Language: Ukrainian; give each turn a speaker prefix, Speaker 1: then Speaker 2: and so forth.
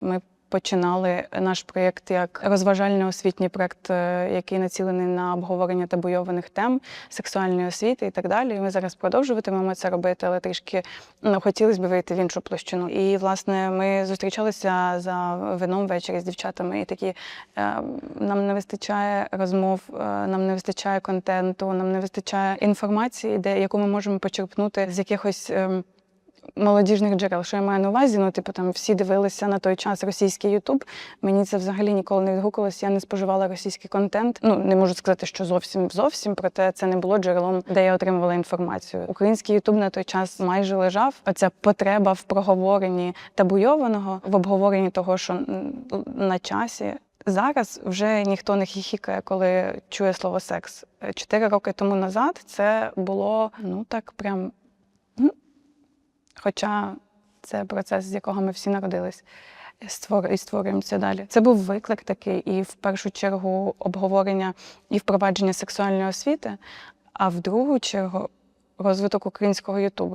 Speaker 1: Ми починали наш проєкт як розважально-освітній проєкт, е, який націлений на обговорення табуйованих тем, сексуальної освіти і так далі. Ми зараз продовжуватимемо це робити, але трішки ну, хотілося б вийти в іншу площину. І власне ми зустрічалися за вином ввечері з дівчатами, і такі е, нам не вистачає розмов, е, нам не вистачає контенту, нам не вистачає інформації, де яку ми можемо почерпнути з якихось. Молодіжних джерел. Що я маю на увазі? Ну, типу, там всі дивилися на той час російський Ютуб. Мені це взагалі ніколи не відгукувалося. Я не споживала російський контент. Ну не можу сказати, що зовсім зовсім, проте це не було джерелом, де я отримувала інформацію. Український Ютуб на той час майже лежав. Оця потреба в проговоренні табуйованого, в обговоренні того, що на часі. Зараз вже ніхто не хіхікає, коли чує слово секс. Чотири роки тому назад це було ну так прям Хоча це процес, з якого ми всі народились і створюємо це далі. Це був виклик такий, і в першу чергу обговорення і впровадження сексуальної освіти, а в другу чергу розвиток українського Ютубу.